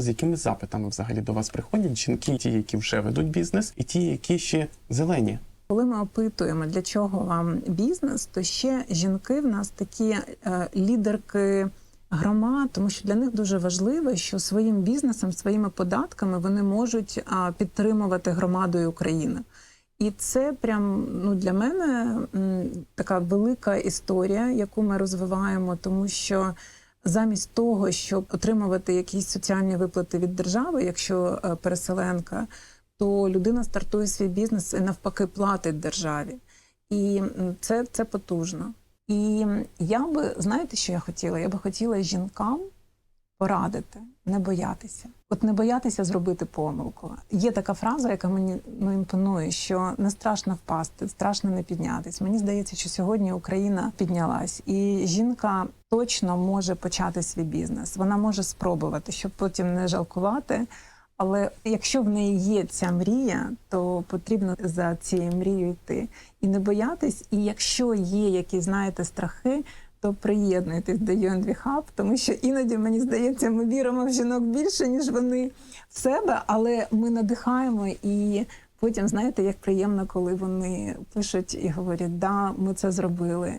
З якими запитами взагалі до вас приходять жінки, ті, які вже ведуть бізнес, і ті, які ще зелені? Коли ми опитуємо, для чого вам бізнес, то ще жінки в нас такі е, лідерки громад, тому що для них дуже важливо, що своїм бізнесом, своїми податками вони можуть а, підтримувати громадою України. І це прям ну для мене м, така велика історія, яку ми розвиваємо, тому що замість того, щоб отримувати якісь соціальні виплати від держави, якщо е, переселенка, то людина стартує свій бізнес і навпаки платить державі. І це, це потужно. І я би, знаєте, що я хотіла? Я би хотіла жінкам порадити, не боятися. От не боятися зробити помилку. Є така фраза, яка мені ну, імпонує, що не страшно впасти, страшно не піднятись. Мені здається, що сьогодні Україна піднялась, і жінка точно може почати свій бізнес. Вона може спробувати, щоб потім не жалкувати. Але якщо в неї є ця мрія, то потрібно за цією мрією йти і не боятись. І якщо є якісь, знаєте, страхи, то приєднуйтесь до UNV Hub, тому що іноді мені здається, ми віримо в жінок більше, ніж вони в себе, але ми надихаємо і. Потім знаєте, як приємно, коли вони пишуть і говорять, да, ми це зробили.